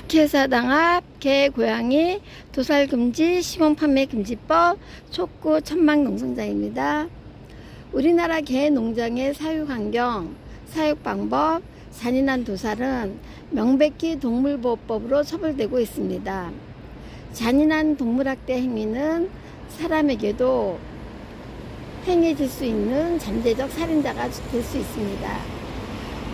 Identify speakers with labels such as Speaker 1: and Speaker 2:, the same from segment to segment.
Speaker 1: 국회사당 앞 개, 고양이, 도살 금지, 시공 판매 금지법, 촉구 천막 농성장입니다. 우리나라 개 농장의 사육 환경, 사육 방법, 잔인한 도살은 명백히 동물보호법으로 처벌되고 있습니다. 잔인한 동물학대 행위는 사람에게도 행해질 수 있는 잠재적 살인자가 될 수 있습니다.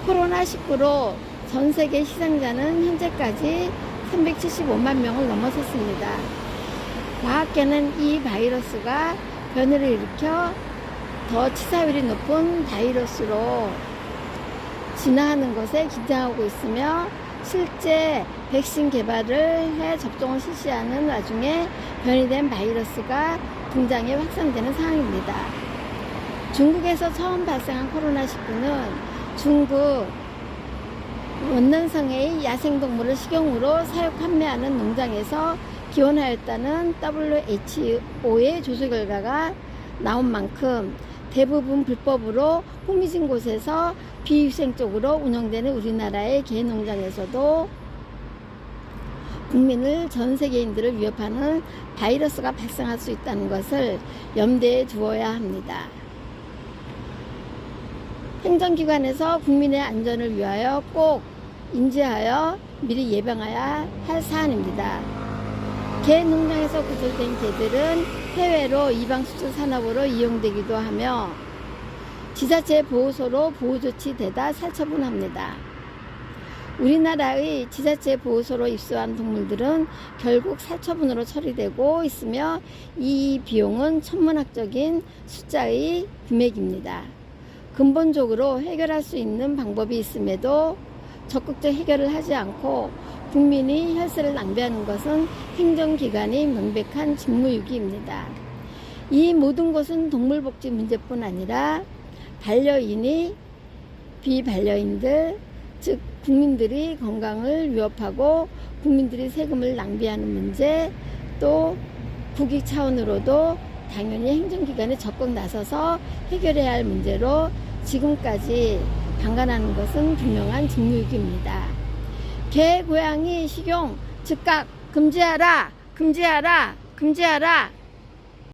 Speaker 1: 코로나19로 전 세계 희생자는 현재까지 375만 명을 넘어섰습니다. 과학계는 이 바이러스가 변이를 일으켜 더 치사율이 높은 바이러스로 진화하는 것에 긴장하고 있으며 실제 백신 개발을 해 접종을 실시하는 와중에 변이된 바이러스가 등장해 확산되는 상황입니다. 중국에서 처음 발생한 코로나19는 중국 원난성의 야생동물을 식용으로 사육 판매하는 농장에서 기원하였다는 WHO의 조사 결과가 나온 만큼 대부분 불법으로 호미진 곳에서 비위생적으로 운영되는 우리나라의 개 농장에서도 국민을 전 세계인들을 위협하는 바이러스가 발생할 수 있다는 것을 염두에 두어야 합니다. 행정기관에서 국민의 안전을 위하여 꼭 인지하여 미리 예방해야 할 사안입니다. 개 농장에서 구조된 개들은 해외로 이방수출 산업으로 이용되기도 하며 지자체 보호소로 보호조치 대다 살처분합니다. 우리나라의 지자체 보호소로 입소한 동물들은 결국 살처분으로 처리되고 있으며 이 비용은 천문학적인 숫자의 금액입니다. 근본적으로 해결할 수 있는 방법이 있음에도 적극적 해결을 하지 않고 국민이 혈세를 낭비하는 것은 행정기관의 명백한 직무유기입니다. 이 모든 것은 동물복지 문제뿐 아니라 반려인이 비반려인들, 즉 국민들이 건강을 위협하고 국민들이 세금을 낭비하는 문제, 또 국익 차원으로도 당연히 행정기관이 적극 나서서 해결해야 할 문제로 지금까지 방관하는 것은 분명한 직무유기입니다. 개, 고양이, 식용 즉각 금지하라, 금지하라, 금지하라.